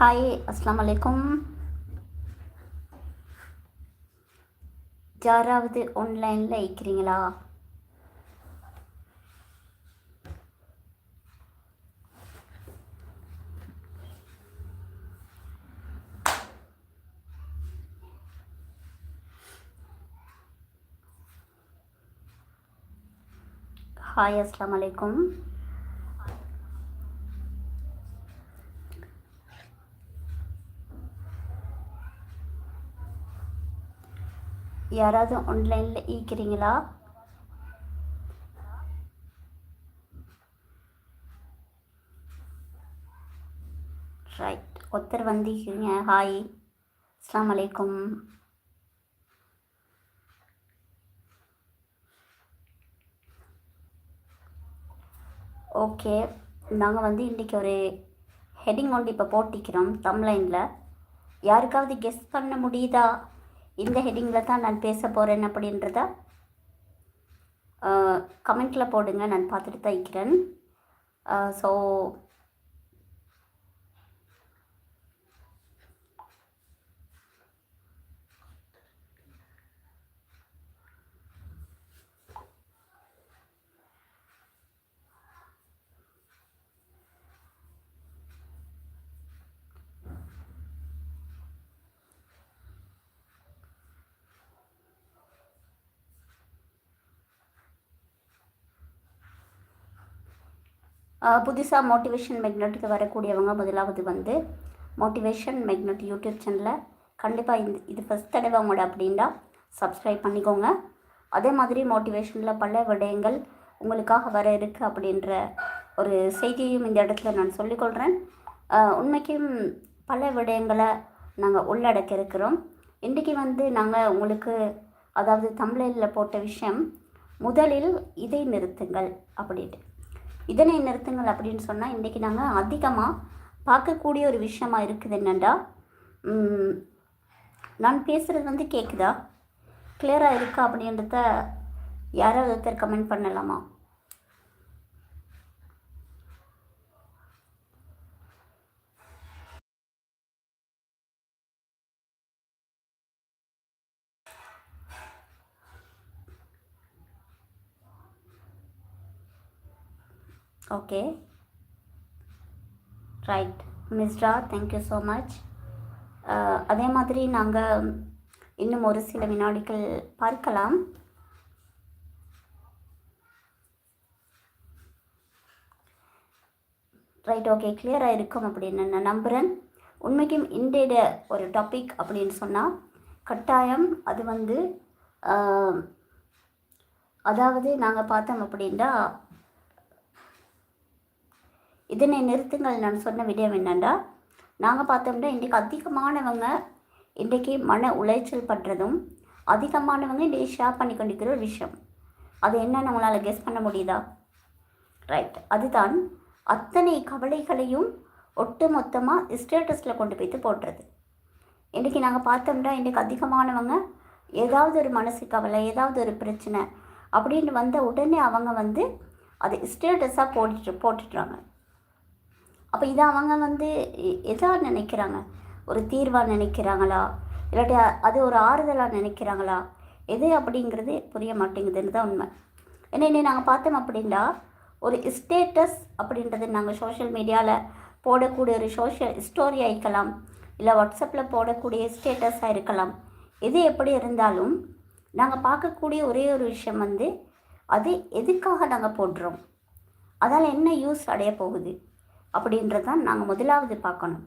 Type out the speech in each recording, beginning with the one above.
Hi அஸ்லாம் அலைக்கும் யாராவது ஆன்லைனில் இருக்கிறீங்களா? ஹாய் அஸ்லாம் அலைக்கும் யாராவது ஆன்லைனில் ஈக்கிறீங்களா ரைட் ஒருத்தர் வந்திருக்கீங்க. ஹாய் அஸ்லாம் அலைக்கும் ஓகே நாங்கள் வந்து இன்றைக்கி ஒரு ஹெட்டிங் ஒன்று இப்போ போட்டிக்கிறோம் தம்லைனில் யாருக்காவது கெஸ் பண்ண முடியுதா? இந்த ஹெட்டிங்கில் தான் நான் பேச போகிறேன் அப்படின்றத கமெண்ட்டில் போடுங்க. நான் பார்த்துட்டு தைக்கிறேன் ஸோ புதுசாக மோட்டிவேஷன் மெக்னெட்டுக்கு வரக்கூடியவங்க முதலாவது வந்து மோட்டிவேஷன் மெக்னெட் யூடியூப் சேனலில் கண்டிப்பாக இந்த இது ஃபஸ்ட் தடவை உங்களோட அப்படின்னா சப்ஸ்கிரைப் பண்ணிக்கோங்க. அதே மாதிரி மோட்டிவேஷனில் பல விடயங்கள் உங்களுக்காக வர இருக்குது அப்படின்ற ஒரு செய்தியையும் இந்த இடத்துல நான் சொல்லிக்கொள்கிறேன் உண்மைக்கும் பல விடயங்களை நாங்கள் உள்ளடக்க இருக்கிறோம். இன்றைக்கி வந்து நாங்கள் உங்களுக்கு அதாவது தமிழில் போட்ட விஷயம் முதலில் இதை நிறுத்துங்கள் அப்படின்ட்டு. இதனை நிறுத்துங்கள் அப்படின்னு சொன்னால் இன்றைக்கி நாங்கள் அதிகமாக பார்க்கக்கூடிய ஒரு விஷயமா இருக்குது என்னென்னா நான் பேசுகிறது வந்து கேட்குதா கிளியராக இருக்கா அப்படின்றத யாராவது ஒருத்தர் கமெண்ட் பண்ணலாமா? Okay right Mishra thank you so much அதே மாதிரி நாங்கள் இன்னும் ஒரு சில வினாடிகள் பார்க்கலாம். ரைட் ஓகே கிளியராக இருக்கும் அப்படின்னு நான் நம்புகிறேன் உண்மைக்கும் இன்றைய ஒரு டாபிக் அப்படின்னு சொன்னால் கட்டாயம் அது வந்து அதாவது நாங்கள் பார்த்தோம் அப்படின்னா இதனை நிறுத்துங்கள். நான் சொன்ன விடயம் என்னென்னா நாங்கள் பார்த்தோம்னா இன்றைக்கி அதிகமானவங்க இன்றைக்கி மன உளைச்சல் பண்ணுறதும் அதிகமானவங்க இன்றைக்கி ஷேர் பண்ணி கொண்டிருக்கிற ஒரு விஷயம். அது என்ன உங்களால் கெஸ் பண்ண முடியுதா? ரைட் அதுதான் அத்தனை கவலைகளையும் ஒட்டு மொத்தமாக ஸ்டேட்டஸில் கொண்டு போய்த்து போடுறது. இன்றைக்கி நாங்கள் பார்த்தோம்னா இன்றைக்கி அதிகமானவங்க ஏதாவது ஒரு மனசு கவலை ஏதாவது ஒரு பிரச்சனை அப்படின்னு வந்த உடனே அவங்க வந்து அது ஸ்டேட்டஸாக போட்டுட்டு போட்டுடுறாங்க. அப்போ இதை அவங்க வந்து எதாக நினைக்கிறாங்க? ஒரு தீர்வாக நினைக்கிறாங்களா? இல்லாட்டி அது ஒரு ஆறுதலாக நினைக்கிறாங்களா? எது அப்படிங்கிறது புரிய மாட்டேங்குதுன்னு தான் உண்மை. ஏன்னா இன்னும் நாங்கள் பார்த்தோம் அப்படின்னா ஒரு ஸ்டேட்டஸ் அப்படின்றது நாங்கள் சோஷியல் மீடியாவில் போடக்கூடிய ஒரு சோஷியல் ஸ்டோரி ஆகிக்கலாம் இல்லை வாட்ஸ்அப்பில் போடக்கூடிய ஸ்டேட்டஸாக இருக்கலாம். எது எப்படி இருந்தாலும் நாங்கள் பார்க்கக்கூடிய ஒரே ஒரு விஷயம் வந்து அது எதுக்காக நாங்கள் போடுறோம்? அதால் என்ன யூஸ் அடைய போகுது? அப்படின்றது தான் நாங்கள் முதலாவது பார்க்கணும்.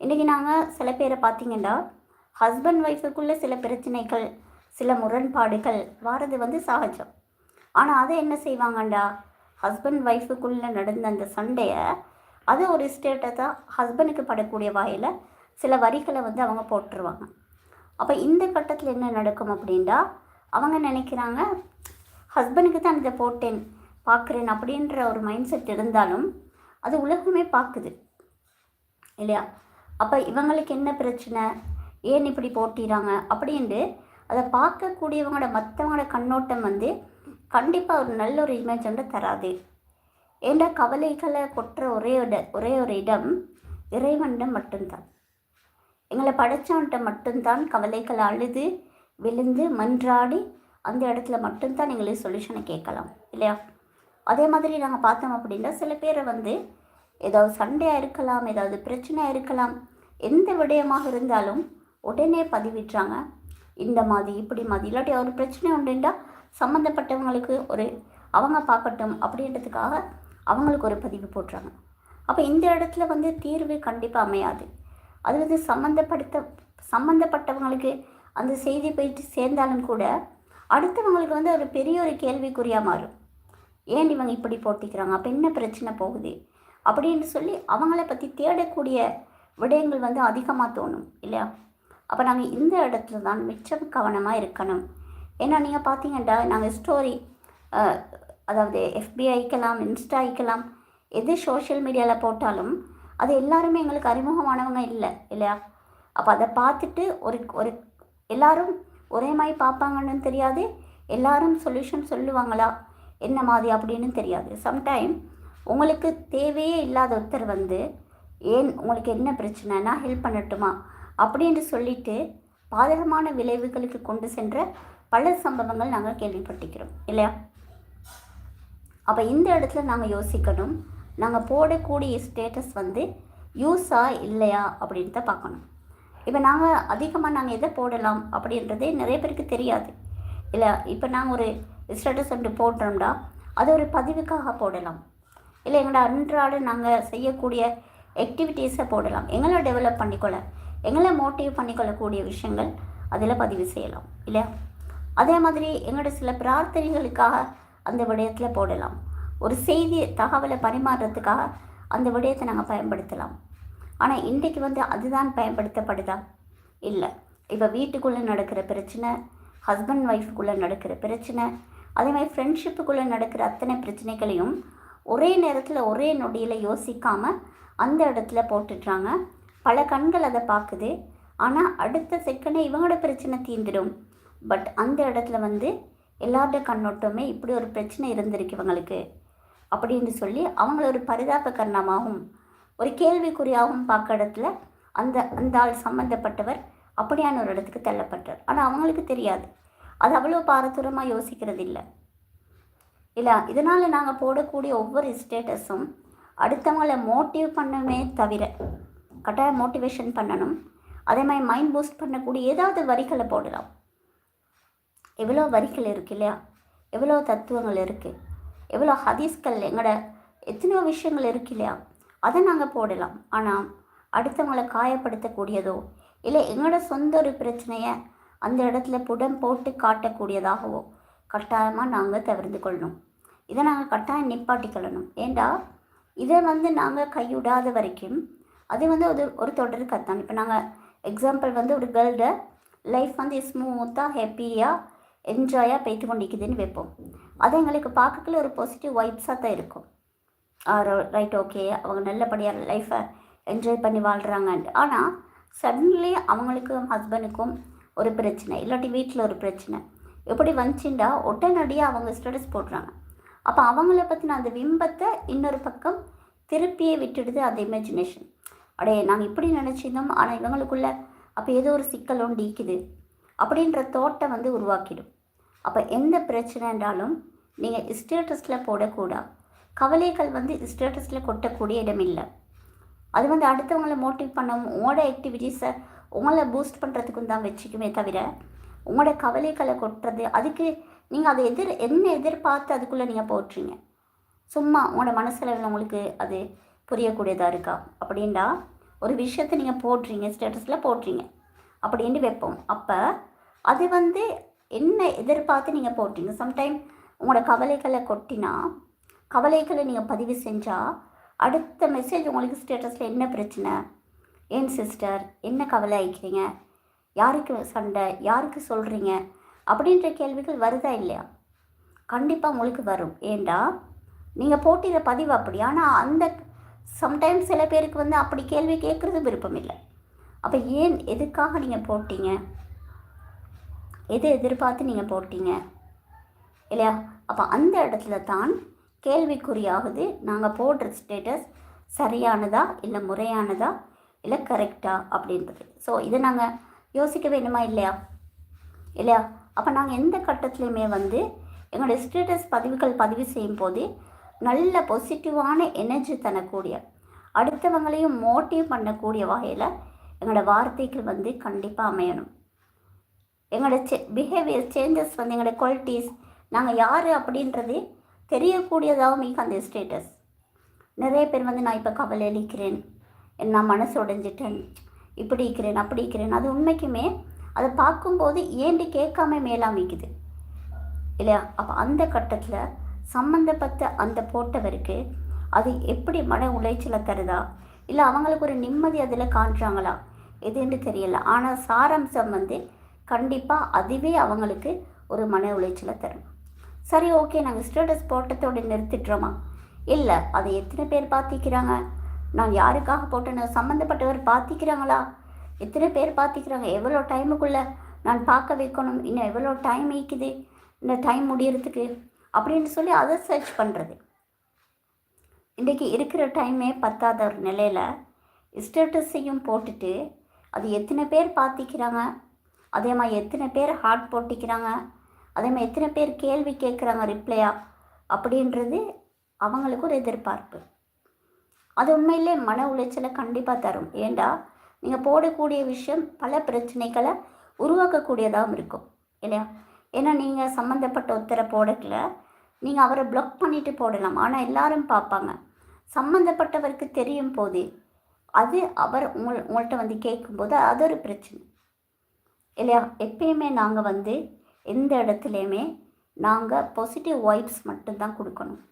இன்றைக்கி நாங்கள் சில பேரை பார்த்தீங்கன்னா ஹஸ்பண்ட் ஒய்ஃபுக்குள்ளே சில பிரச்சனைகள் சில முரண்பாடுகள் வாரது வந்து சகஜம். ஆனால் அதை என்ன செய்வாங்கண்டா? ஹஸ்பண்ட் ஒய்ஃபுக்குள்ளே நடந்த அந்த சண்டையை அது ஒரு ஸ்டேட்டஸாக ஹஸ்பண்டுக்கு படக்கூடிய வகையில் சில வரிகளை வந்து அவங்க போட்டுருவாங்க. அப்போ இந்த கட்டத்தில் என்ன நடக்கும் அப்படின்டா அவங்க நினைக்கிறாங்க ஹஸ்பண்டுக்கு தான் இதை போட்டேன் பார்க்குறேன் அப்படின்ற ஒரு மைண்ட் செட் இருந்தாலும் அது உலகமே பார்க்குது. இல்லையா? அப்போ இவங்களுக்கு என்ன பிரச்சனை? ஏன் இப்படி போட்டிறாங்க? அப்படின்ட்டு அதை பார்க்கக்கூடியவங்களோட மற்றவங்களோட கண்ணோட்டம் வந்து கண்டிப்பாக ஒரு நல்ல ஒரு இமேஜ் வந்து தராது. ஏண்டா கவலைகளை கொட்டுற ஒரே இட ஒரே ஒரு இடம் இறைவன்ட மட்டும்தான். எங்களை படைச்சவன்ட்ட மட்டும்தான் கவலைகளை அழுது விழுந்து மன்றாடி அந்த இடத்துல மட்டும்தான் எங்களுக்கு சொல்யூஷனை கேட்கலாம். இல்லையா? அதே மாதிரி நாங்கள் பார்த்தோம் அப்படின்னா சில பேரை வந்து ஏதாவது சண்டையாக இருக்கலாம் ஏதாவது பிரச்சனையாக இருக்கலாம் எந்த விடயமாக இருந்தாலும் உடனே பதிவிட்டுறாங்க இந்த மாதிரி இப்படி மாதிரி இல்லாட்டி ஒரு பிரச்சனை உண்டுண்டா சம்மந்தப்பட்டவங்களுக்கு ஒரு அவங்க பார்க்கட்டும் அப்படின்றதுக்காக அவங்களுக்கு ஒரு பதிவு போடுறாங்க. அப்போ இந்த இடத்துல வந்து தீர்வு கண்டிப்பாக அமையாது. அது வந்து சம்மந்தப்படுத்த சம்மந்தப்பட்டவங்களுக்கு அந்த செய்தி போயிட்டு சேர்ந்தாலும் கூட அடுத்தவங்களுக்கு வந்து ஒரு பெரிய ஒரு கேள்விக்குறியாக மாறும். ஏன் இவங்க இப்படி போட்டிக்கிறாங்க? அப்போ என்ன பிரச்சனை போகுது? அப்படின்னு சொல்லி அவங்கள பற்றி தேடக்கூடிய விடயங்கள் வந்து அதிகமாக தோணும் இல்லையா? அப்போ நாங்கள் இந்த இடத்துல தான் மிச்சம் கவனமாக இருக்கணும். ஏன்னா நீங்கள் பார்த்தீங்கன்னா நாங்கள் ஸ்டோரி அதாவது எஃபி ஐக்கலாம் இன்ஸ்டா எது சோஷியல் மீடியாவில் போட்டாலும் அது எல்லாருமே எங்களுக்கு அறிமுகமானவங்க இல்லை இல்லையா? அப்போ அதை பார்த்துட்டு ஒரு ஒரு எல்லாரும் ஒரே மாதிரி பார்ப்பாங்கன்னு தெரியாது. எல்லாரும் சொல்யூஷன் சொல்லுவாங்களா? என்ன மாதிரி அப்படின்னு தெரியாது. சம்டைம் உங்களுக்கு தேவையே இல்லாத ஒருத்தர் வந்து ஏன் உங்களுக்கு என்ன பிரச்சனைனா ஹெல்ப் பண்ணட்டுமா? அப்படின்னு சொல்லிட்டு பாதகமான விளைவுகளுக்கு கொண்டு சென்ற பல சம்பவங்கள் நாங்கள் கேள்விப்பட்டிருக்கிறோம். இல்லையா? அப்போ இந்த இடத்துல நாங்கள் யோசிக்கணும். நாங்கள் போடக்கூடிய ஸ்டேட்டஸ் வந்து யூஸா இல்லையா அப்படின்னு தான் பார்க்கணும். இப்போ நாங்கள் அதிகமாக நாங்கள் எதை போடலாம் அப்படின்றதே நிறைய பேருக்கு தெரியாது. இல்லை இப்போ நாங்கள் ஒரு ஸ்டேட்டஸ் ஒன்று போட்டோம்னா அது ஒரு பதிவுக்காக போடலாம். இல்லை எங்களோட அன்றாட நாங்கள் செய்யக்கூடிய ஆக்டிவிட்டீஸை போடலாம். எங்களை டெவலப் பண்ணிக்கொள்ள எங்களை மோட்டிவ் பண்ணிக்கொள்ளக்கூடிய விஷயங்கள் அதில் பதிவு செய்யலாம் இல்லையா? அதே மாதிரி எங்களோட சில பிரார்த்தனைகளுக்காக அந்த விடயத்தில் போடலாம். ஒரு செய்தி தகவலை பரிமாறுறதுக்காக அந்த விடயத்தை நாங்கள் பயன்படுத்தலாம். ஆனால் இன்றைக்கு வந்து அதுதான் பயன்படுத்தப்படுதா? இல்லை. இப்போ வீட்டுக்குள்ளே நடக்கிற பிரச்சனை ஹஸ்பண்ட் ஒய்ஃபுக்குள்ளே நடக்கிற பிரச்சனை அதே மாதிரி ஃப்ரெண்ட்ஷிப்புக்குள்ளே நடக்கிற அத்தனை பிரச்சனைகளையும் ஒரே நேரத்தில் ஒரே நொடியில் யோசிக்காமல் அந்த இடத்துல போட்டுடுறாங்க. பல கண்கள் அதை பார்க்குது. ஆனால் அடுத்த செகண்டே இவங்களோட பிரச்சனை தீர்ந்துடும். பட் அந்த இடத்துல வந்து எல்லாரோட கண்ணோட்டமே இப்படி ஒரு பிரச்சனை இருந்திருக்கு இவங்களுக்கு. அப்படின்னு சொல்லி அவங்கள ஒரு பரிதாப கரணமாகவும் ஒரு கேள்விக்குறியாகவும் பார்க்க இடத்துல அந்த அந்த ஆள் சம்மந்தப்பட்டவர் அப்படியான ஒரு இடத்துக்கு தள்ளப்பட்டார். ஆனால் அவங்களுக்கு தெரியாது. அது அவ்வளோ பாரதூரமாக யோசிக்கிறது இல்லை இல்லை இதனால் நாங்கள் போடக்கூடிய ஒவ்வொரு ஸ்டேட்டஸும் அடுத்தவங்களை மோட்டிவ் பண்ணணுமே தவிர கட்டாயம் மோட்டிவேஷன் பண்ணணும். அதே மாதிரி மைண்ட் பூஸ்ட் பண்ணக்கூடிய ஏதாவது வரிகளை போடலாம். எவ்வளோ வரிகள் இருக்குது இல்லையா? எவ்வளோ தத்துவங்கள் இருக்குது எவ்வளோ ஹதீஸ்கள் எங்களோட எத்தனையோ விஷயங்கள் இருக்கு இல்லையா? அதை நாங்கள் போடலாம். ஆனால் அடுத்தவங்களை காயப்படுத்தக்கூடியதோ இல்லை எங்களோட சொந்த ஒரு பிரச்சனையை அந்த இடத்துல புடம் போட்டு காட்டக்கூடியதாகவோ கட்டாயமாக நாங்கள் தவிர்த்து கொள்ளணும். இதை நாங்கள் கட்டாயம் நிப்பாட்டிக்கொள்ளணும் ஏண்டா? இதை வந்து நாங்கள் கைவிடாத வரைக்கும் அது வந்து ஒரு ஒரு தொடர் கத்தான் இப்போ நாங்கள் எக்ஸாம்பிள் வந்து ஒரு கேர்ள்ட லைஃப் வந்து ஸ்மூத்தாக ஹாப்பியாக என்ஜாயாக போய்த்து கொண்டிருக்குதுன்னு வைப்போம். அது எங்களுக்கு பார்க்கக்குள்ள ஒரு பாசிட்டிவ் வைப்ஸாக தான் இருக்கும். ரைட் ஓகே அவங்க நல்லபடியாக லைஃப்பை என்ஜாய் பண்ணி வாழ்கிறாங்கன்ட்டு ஆனால் சடன்லி அவங்களுக்கும் ஹஸ்பண்டுக்கும் ஒரு பிரச்சனை இல்லாட்டி வீட்டில் ஒரு பிரச்சனை. எப்படி வந்துச்சுண்டா? உடனடியாக அவங்க ஸ்டேட்டஸ் போடுறாங்க. அப்போ அவங்கள பற்றின அந்த பிம்பத்தை இன்னொரு பக்கம் திருப்பியே விட்டுடுது அந்த இமேஜினேஷன் அடே நாங்கள் இப்படி நினச்சிருந்தோம் ஆனால் இவங்களுக்குள்ள அப்போ ஏதோ ஒரு சிக்கலும் டீக்குது அப்படின்ற தோட்டம் வந்து உருவாக்கிடும். அப்போ எந்த பிரச்சனை என்றாலும் நீங்கள் ஸ்டேட்டஸில் போடக்கூடாது கவலைகள் வந்து ஸ்டேட்டஸில் கொட்டக்கூடிய இடம் இல்லை. அது வந்து அடுத்தவங்களை மோட்டிவ் பண்ணவும் உங்களோட ஆக்டிவிட்டீஸை உங்களை பூஸ்ட் பண்ணுறதுக்கும் தான் வச்சுக்குமே தவிர உங்களோட கவலைகளை கொட்டுறது அதுக்கு நீங்கள் அதை எதிர் என்ன எதிர்பார்த்து அதுக்குள்ளே நீங்கள் போட்டுறீங்க சும்மா உங்களோட மனசில் உங்களுக்கு அது புரியக்கூடியதாக இருக்கா? அப்படின்டா ஒரு விஷயத்தை நீங்கள் போடுறீங்க ஸ்டேட்டஸில் போடுறீங்க அப்படின்ட்டு வைப்போம். அப்போ அது வந்து என்ன எதிர்பார்த்து நீங்கள் போடுறீங்க சம்டைம் உங்களோட கவலைகளை கொட்டினா கவலைகளை நீங்கள் பதிவு செஞ்சால் அடுத்த மெசேஜ் உங்களுக்கு ஸ்டேட்டஸில் என்ன பிரச்சனை? ஏன் சிஸ்டர்? என்ன கவலை ஆயிக்கிறீங்க யாருக்கு சண்டை? யாருக்கு சொல்கிறீங்க அப்படின்ற கேள்விகள் வருதா இல்லையா? கண்டிப்பாக உங்களுக்கு வரும். ஏண்டா? நீங்கள் போட்டிற பதிவு அப்படி. ஆனால் அந்த சம்டைம்ஸ் சில பேருக்கு வந்து அப்படி கேள்வி கேட்குறது விருப்பம் இல்லை. அப்போ ஏன் எதுக்காக நீங்கள் போட்டீங்க? எது எதிர்பார்த்து நீங்கள் போட்டீங்க? இல்லையா? அப்போ அந்த இடத்துல தான் கேள்விக்குறியாகுது. நாங்கள் போடுற ஸ்டேட்டஸ் சரியானதா இல்லை முறையானதா? இல்லை கரெக்டா அப்படின்றது. ஸோ இதை நாங்கள் யோசிக்க வேணுமா இல்லையா? இல்லையா? அப்போ நாங்கள் எந்த கட்டத்துலையுமே வந்து எங்களுடைய ஸ்டேட்டஸ் பதிவுகள் பதிவு செய்யும் போது நல்ல பாசிட்டிவான எனர்ஜி தரக்கூடிய அடுத்தவங்களையும் மோட்டிவ் பண்ணக்கூடிய வகையில் எங்களோட வார்த்தைகள் வந்து கண்டிப்பாக அமையணும். எங்களோட சே பிஹேவியர் சேஞ்சஸ் வந்து எங்களோட குவாலிட்டிஸ் நாங்கள் யார் அப்படின்றது தெரியக்கூடியதாகவும் மிக அந்த ஸ்டேட்டஸ் நிறைய பேர் வந்து நான் இப்போ கவலை அளிக்கிறேன் நான் மனசு உடைஞ்சிட்டேன். இப்படி இருக்கிறேன் அப்படி இருக்கிறேன். அது உண்மைக்குமே அதை பார்க்கும்போது ஏண்டி கேட்காம மேலாமிக்குது இல்லையா? அப்போ அந்த கட்டத்தில் சம்மந்தப்பட்ட அந்த போட்டவருக்கு அது எப்படி மன உளைச்சலை தருதா? இல்லை அவங்களுக்கு ஒரு நிம்மதி அதில் காண்றாங்களா? எதுன்னு தெரியல. ஆனால் சாராம்சம் வந்து கண்டிப்பாக அதுவே அவங்களுக்கு ஒரு மன உளைச்சலை தரும். சரி ஓகே. நாங்கள் ஸ்டேட்டஸ் போட்டத்தோடு நிறுத்திட்டுறோமா இல்லை அதை எத்தனை பேர் பார்த்திக்கிறாங்க நான் யாருக்காக போட்டேன்னு சம்மந்தப்பட்டவர் பார்த்திக்கிறாங்களா எத்தனை பேர் பார்த்திக்கிறாங்க எவ்வளோ டைமுக்குள்ளே நான் பார்க்க வைக்கணும்? இன்னும் எவ்வளோ டைம் ஈக்குது இந்த டைம் முடியறதுக்கு? அப்படின்னு சொல்லி அதை சர்ச் பண்ணுறது இன்றைக்கி இருக்கிற டைமே பத்தாத ஒரு நிலையில் ஸ்டேட்டஸையும் போட்டுட்டு அது எத்தனை பேர் பார்த்திக்கிறாங்க அதே மாதிரி எத்தனை பேர் ஹார்ட் போட்டிக்கிறாங்க? அதே மாதிரி எத்தனை பேர் கேள்வி கேட்குறாங்க ரிப்ளையாக அப்படின்றது அவங்களுக்கு ஒரு எதிர்பார்ப்பு. அது உண்மையிலே மன உளைச்சலை கண்டிப்பாக தரும். ஏண்டா? நீங்கள் போடக்கூடிய விஷயம் பல பிரச்சனைகளை உருவாக்கக்கூடியதாகவும் இருக்கும். இல்லையா? ஏன்னா நீங்கள் சம்மந்தப்பட்ட ஒருத்தரை போடக்கல. நீங்கள் அவரை பிளாக் பண்ணிவிட்டு போடலாம். ஆனால் எல்லாரும் பார்ப்பாங்க. சம்மந்தப்பட்டவருக்கு தெரியும் போது அது அவர் உங்கள் உங்கள்கிட்ட வந்து கேட்கும்போது அது ஒரு பிரச்சனை. இல்லையா? எப்பயுமே நாங்கள் வந்து எந்த இடத்துலையுமே நாங்கள் பாசிட்டிவ் வைப்ஸ் மட்டும்தான் கொடுக்கணும்.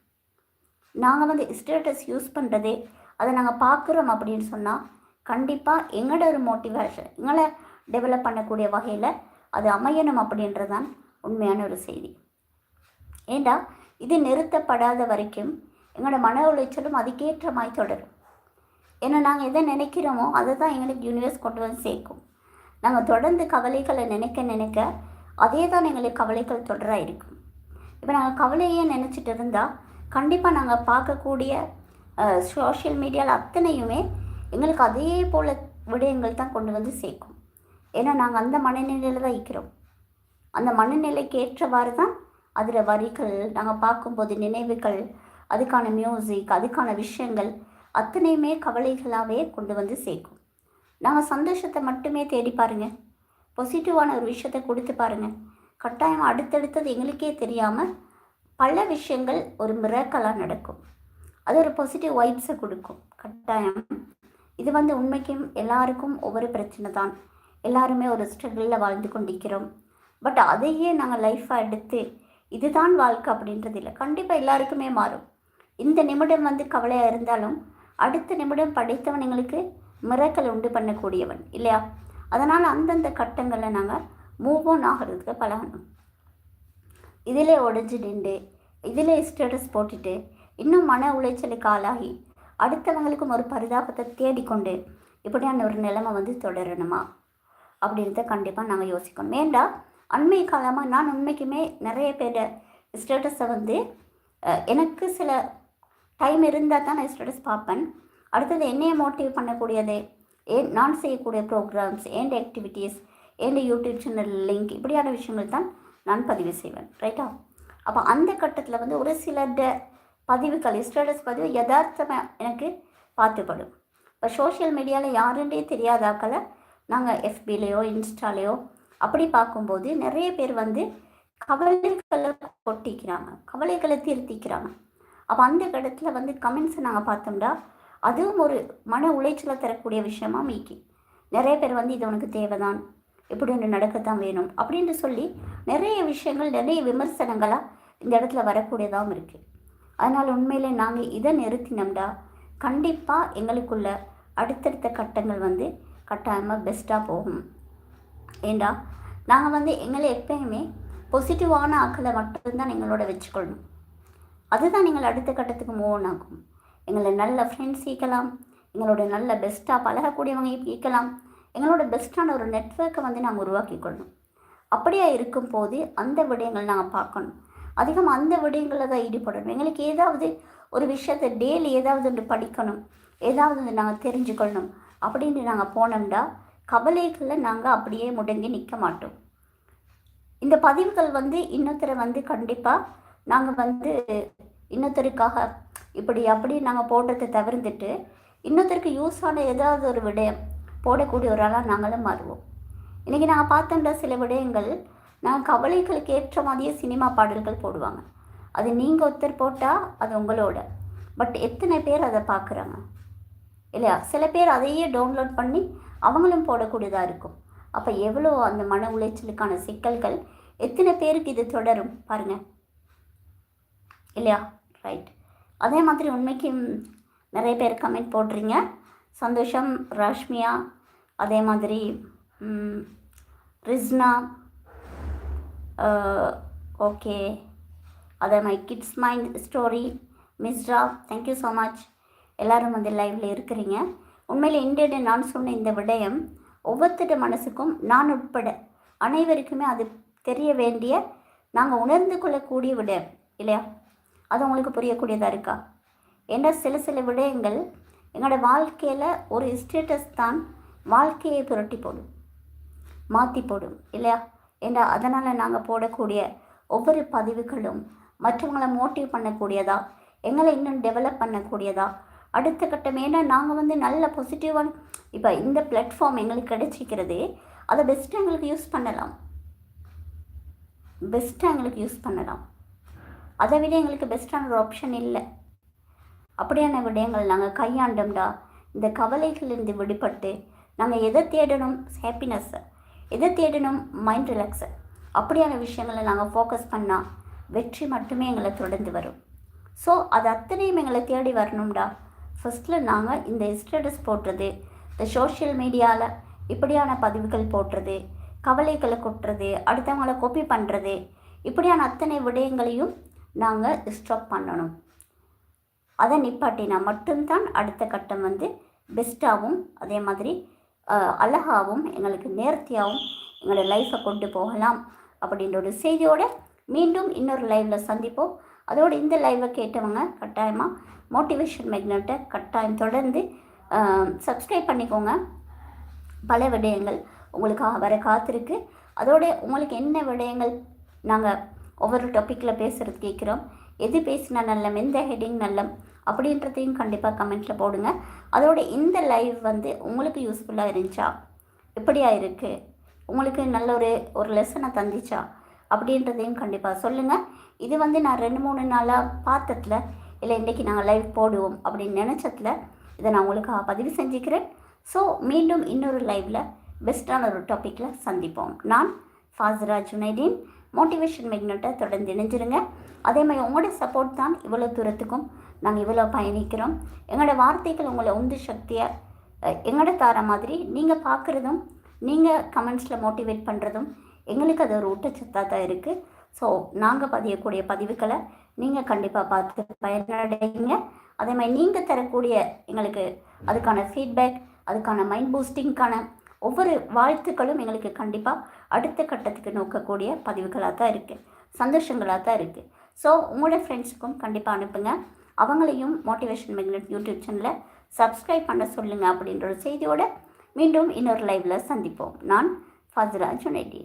நாங்கள் வந்து ஸ்டேட்டஸ் யூஸ் பண்ணுறதே அதை நாங்கள் பார்க்குறோம் அப்படின்னு சொன்னால் கண்டிப்பாக எங்களோட ஒரு மோட்டிவேஷன் எங்களை டெவலப் பண்ணக்கூடிய வகையில் அது அமையணும் அப்படின்றதான் உண்மையான ஒரு செய்தி. ஏண்டா இது நிறுத்தப்படாத வரைக்கும் எங்களோட மன உளைச்சலும் அதுக்கேற்றமாய் தொடரும். ஏன்னா நாங்கள் எதை நினைக்கிறோமோ அதை தான் எங்களுக்கு யூனிவர்ஸ் கொண்டு வந்து சேர்க்கும். நாங்கள் தொடர்ந்து கவலைகளை நினைக்க நினைக்க அதே தான் எங்களுக்கு கவலைகள் தொடராக இருக்கும். இப்போ நாங்கள் கவலையே நினச்சிட்டு இருந்தால் கண்டிப்பாக நாங்கள் பார்க்கக்கூடிய சோஷியல் மீடியாவில் அத்தனையுமே எங்களுக்கு அதே போல் விடயங்கள் தான் கொண்டு வந்து சேர்க்கும். ஏன்னா நாங்கள் அந்த மனநிலையில் தான் இருக்கிறோம். அந்த மனநிலைக்கு ஏற்றவாறு தான் அதில் வரிகள் நாங்கள் பார்க்கும்போது நினைவுகள் அதுக்கான மியூசிக் அதுக்கான விஷயங்கள் அத்தனையுமே கவலைகளாகவே கொண்டு வந்து சேர்க்கும். நாங்கள் சந்தோஷத்தை மட்டுமே தேடி பாருங்கள் பாசிட்டிவான ஒரு விஷயத்தை கொடுத்து பாருங்கள் கட்டாயம் அடுத்தடுத்தது எங்களுக்கே தெரியாமல் பல விஷயங்கள் ஒரு மிராக்கலாக நடக்கும். அது ஒரு பாசிட்டிவ் வைப்ஸை கொடுக்கும். கட்டாயம். இது வந்து உண்மைக்கும் எல்லாருக்கும் ஒவ்வொரு பிரச்சனை தான். எல்லாருமே ஒரு ஸ்ட்ரகிளில் வாழ்ந்து கொண்டிருக்கிறோம். பட் அதையே நாங்கள் லைஃப்பாக எடுத்து இதுதான் வாழ்க்கை அப்படின்றது இல்லை. கண்டிப்பாக எல்லாருக்குமே மாறும். இந்த நிமிடம் வந்து கவலையாக இருந்தாலும் அடுத்த நிமிடம் படைத்தவன் எங்களுக்கு மிரக்கல் உண்டு பண்ணக்கூடியவன் இல்லையா? அதனால் அந்தந்த கட்டங்களில் நாங்கள் மூவ் ஆன் ஆகிறதுக்கு பழகணும். இதிலே உடஞ்சி நின்று இதிலே ஸ்டேட்டஸ் போட்டுட்டு இன்னும் மன உளைச்சலுக்கு ஆளாகி அடுத்தவங்களுக்கும் ஒரு பரிதாபத்தை தேடிக்கொண்டு இப்படியான ஒரு நிலைமை வந்து தொடரணுமா? அப்படின்றத கண்டிப்பாக நாங்கள் யோசிக்கணும். ஏண்டா? அண்மை காலமாக நான் உண்மைக்குமே நிறைய பேர் ஸ்டேட்டஸை வந்து எனக்கு சில டைம் இருந்தால் தான் நான் ஸ்டேட்டஸ் பார்ப்பேன். அடுத்தது என்னையை மோட்டிவ் பண்ணக்கூடியது? ஏன் நான் செய்யக்கூடிய programmes and activities and YouTube channel link இப்படியான விஷயங்கள் தான் நான் பதிவு செய்வேன். ரைட்டா அப்போ அந்த கட்டத்தில் வந்து ஒரு சிலருடைய பதிவுகள் ஸ்டேட்டஸ் பதிவு யதார்த்தமாக எனக்கு பார்த்துப்படும். இப்போ சோஷியல் மீடியாவில் யாருன்றே தெரியாதாக்களை நாங்கள் எஃபிலேயோ இன்ஸ்டாலேயோ அப்படி பார்க்கும்போது நிறைய பேர் வந்து கவலைகளை கொட்டிக்கிறாங்க. கவலைகளை திருத்திக்கிறாங்க. அப்போ அந்த இடத்துல வந்து கமெண்ட்ஸை நாங்கள் பார்த்தோம்னா அதுவும் ஒரு மன உளைச்சலை தரக்கூடிய விஷயமா மீக்கி. நிறைய பேர் வந்து இது உனக்கு தேவைதான் இப்படி ஒன்று நடக்கத்தான் வேணும் அப்படின்னு சொல்லி நிறைய விஷயங்கள் நிறைய விமர்சனங்களாக இந்த இடத்துல வரக்கூடியதாகவும் இருக்குது அதனால் உண்மையிலே நாங்கள் இதை நிறுத்தினோம்டா. கண்டிப்பாக எங்களுக்குள்ள அடுத்தடுத்த கட்டங்கள் வந்து கட்டாயமாக பெஸ்ட்டாக போகும். ஏண்டா? நாங்கள் வந்து எங்களை எப்பயுமே பாசிட்டிவான ஆக்களை மட்டும்தான் எங்களோட வச்சுக்கொள்ளணும். அதுதான் நீங்கள் அடுத்த கட்டத்துக்கு மூவ் ஆகும் எங்களை நல்ல ஃப்ரெண்ட்ஸ் ஈக்கலாம். எங்களோட நல்ல பெஸ்ட்டாக பழகக்கூடியவங்க ஈக்கலாம். எங்களோட பெஸ்ட்டான ஒரு நெட்ஒர்க்கை வந்து நாங்கள் உருவாக்கி கொள்ளணும் அப்படியே இருக்கும்போது அந்த விடயங்கள் நாங்கள் பார்க்கணும். அதிகமாக அந்த விடயங்களில் தான் ஈடுபடணும். எங்களுக்கு ஏதாவது ஒரு விஷயத்தை டெய்லி ஏதாவது ஒன்று படிக்கணும். ஏதாவது நாங்கள் தெரிஞ்சுக்கொள்ளணும். அப்படின்னு நாங்கள் போனோம்னா கவலைகளில் நாங்கள் அப்படியே முடங்கி நிற்க மாட்டோம். இந்த பதிவுகள் வந்து இன்னொருத்தரை வந்து கண்டிப்பாக நாங்கள் வந்து இன்னொருத்தருக்காக இப்படி அப்படி நாங்கள் போடுறதை தவிர்த்துட்டு இன்னொருத்தருக்கு யூஸான ஏதாவது ஒரு விடயம் போடக்கூடிய நாங்களும் மாறுவோம். இன்றைக்கி நாங்கள் பார்த்தோம்னா சில விடயங்கள் நான் கவலைகளுக்கு ஏற்ற மாதிரியே சினிமா பாடல்கள் போடுவாங்க. அது நீங்கள் ஒருத்தர் போட்டால் அது உங்களோட. பட் எத்தனை பேர் அதை பார்க்குறாங்க? இல்லையா? சில பேர் அதையே டவுன்லோட் பண்ணி அவங்களும் போடக்கூடியதாக இருக்கும். அப்போ எவ்வளோ அந்த மன உளைச்சலுக்கான சிக்கல்கள் எத்தனை பேருக்கு இது தொடரும் பாருங்கள் இல்லையா? ரைட் அதே மாதிரி உண்மைக்கு நிறைய பேர் கமெண்ட் போடுறீங்க. சந்தோஷம் ராஷ்மியா அதே மாதிரி ரிஸ்னா ஓகே. அதே மாதிரி kids mind story. Mishra thank you so much எல்லோரும் வந்து லைவில் இருக்கிறீங்க. உண்மையில் இன்றைய நான் சொன்ன இந்த விடயம் ஒவ்வொருத்தர மனசுக்கும் நான் உட்பட அனைவருக்குமே அது தெரிய வேண்டிய நாங்கள் உணர்ந்து கொள்ளக்கூடிய விடயம் இல்லையா? அது உங்களுக்கு புரியக்கூடியதாக இருக்கா? ஏன்னா சில சில விடயங்கள் எங்களோட வாழ்க்கையில் ஒரு ஸ்டேட்டஸ் தான் வாழ்க்கையை புரட்டி போடும். மாற்றி போடும் இல்லையா? ஏன்னா அதனால் நாங்கள் போடக்கூடிய ஒவ்வொரு பதிவுகளும் மற்றவங்களை மோட்டிவ் பண்ணக்கூடியதா? எங்களை இன்னும் டெவலப் பண்ணக்கூடியதா? அடுத்த கட்டம் ஏன்னா நாங்கள் வந்து நல்ல பாசிட்டிவான இப்போ இந்த பிளாட்ஃபார்ம் எங்களுக்கு கிடைச்சிக்கிறது அதை பெஸ்ட்டாக எங்களுக்கு யூஸ் பண்ணலாம். பெஸ்ட்டாக எங்களுக்கு யூஸ் பண்ணலாம். அதை விட எங்களுக்கு பெஸ்ட்டான ஒரு ஆப்ஷன் இல்லை. அப்படியான விடயங்கள் நாங்கள் கையாண்டோம்டா. இந்த கவலைகளிலிருந்து விடுபட்டு நாங்கள் எதை தேடணும்? ஹாப்பினஸ்ஸை எதை தேடணும்? மைண்ட் ரிலாக்ஸை அப்படியான விஷயங்களை நாங்கள் ஃபோக்கஸ் பண்ணால் வெற்றி மட்டுமே எங்களை தொடர்ந்து வரும். ஸோ அது அத்தனையும் எங்களை தேடி வரணும்டா. ஃபஸ்ட்டில் நாங்கள் இந்த ஸ்டேட்டஸ் போடுறது இந்த சோஷியல் மீடியாவில் இப்படியான பதிவுகள் போடுறது கவலைகளை கொட்டுறது அடுத்தவங்களை காப்பி பண்ணுறது இப்படியான அத்தனை விடயங்களையும் நாங்கள் ஸ்டாப் பண்ணணும். அதை நிப்பாட்டினா மட்டும்தான் அடுத்த கட்டம் வந்து பெஸ்ட்டாகவும் அதே மாதிரி அழகாகவும் எங்களுக்கு நேர்த்தியாகவும் எங்களோட லைஃப்பை கொண்டு போகலாம் அப்படின்ற ஒரு செய்தியோடு மீண்டும் இன்னொரு லைவில் சந்திப்போம். அதோடு இந்த லைவை கேட்டவங்க கட்டாயமாக மோட்டிவேஷன் மெக்னட்டை கட்டாயம் தொடர்ந்து சப்ஸ்கிரைப் பண்ணிக்கோங்க. பல விடயங்கள் உங்களுக்காக வர காத்திருக்கு. அதோட உங்களுக்கு என்ன விடயங்கள் நாங்கள் ஒவ்வொரு டாப்பிக்கில் பேசுகிறது கேட்குறோம். எது பேசினா நல்லம் எந்த ஹெட்டிங் நல்லம் அப்படின்றதையும் கண்டிப்பாக கமெண்ட்டில் போடுங்க. அதோட இந்த லைவ் வந்து உங்களுக்கு யூஸ்ஃபுல்லாக இருந்துச்சா? எப்படியா இருக்குது உங்களுக்கு நல்ல ஒரு ஒரு லெசனை தந்துச்சா? அப்படின்றதையும் கண்டிப்பாக சொல்லுங்கள் இது வந்து நான் ரெண்டு மூணு நாளாக பார்த்ததில் இல்லை இன்றைக்கி நாங்கள் லைவ் போடுவோம் அப்படின்னு நினச்சதில் இதை நான் உங்களுக்கு பதிவு செஞ்சுக்கிறேன். ஸோ மீண்டும் இன்னொரு லைவில் பெஸ்ட்டான ஒரு டாப்பிக்கில் சந்திப்போம். நான் ஃபாசிரா ஜுனைதீன் மோட்டிவேஷன் மெக்னட்டை தொடர்ந்து இணைஞ்சிருங்க. அதே மாதிரி உங்களோட சப்போர்ட் தான் இவ்வளோ தூரத்துக்கும் நாங்கள் இவ்வளோ பயணிக்கிறோம். எங்களோட வார்த்தைகள் உங்களை உந்து சக்தியை எங்களோட தார மாதிரி நீங்கள் பார்க்குறதும் நீங்கள் கமெண்ட்ஸில் மோட்டிவேட் பண்ணுறதும் எங்களுக்கு அது ஒரு ஊட்டச்சத்தாக தான் இருக்குது ஸோ நாங்கள் பதியக்கூடிய பதிவுகளை நீங்கள் கண்டிப்பாக பார்த்து பயனடைங்க. அதே மாதிரி நீங்கள் தரக்கூடிய எங்களுக்கு அதுக்கான ஃபீட்பேக் அதுக்கான மைண்ட் பூஸ்டிங்க்கான ஒவ்வொரு வாழ்த்துக்களும் எங்களுக்கு கண்டிப்பாக அடுத்த கட்டத்துக்கு நோக்கக்கூடிய பதிவுகளாக தான் இருக்குது சந்தோஷங்களாக தான் இருக்குது ஸோ உங்களோட ஃப்ரெண்ட்ஸுக்கும் கண்டிப்பாக அனுப்புங்க. அவங்களையும் மோட்டிவேஷன் மேக்னெட் யூடியூப் சேனலை சப்ஸ்கிரைப் பண்ண சொல்லுங்கள் அப்படின்ற ஒரு செய்தியோடு மீண்டும் இன்னொரு லைவில் சந்திப்போம். நான் ஃபாசிரா ஜுனைடி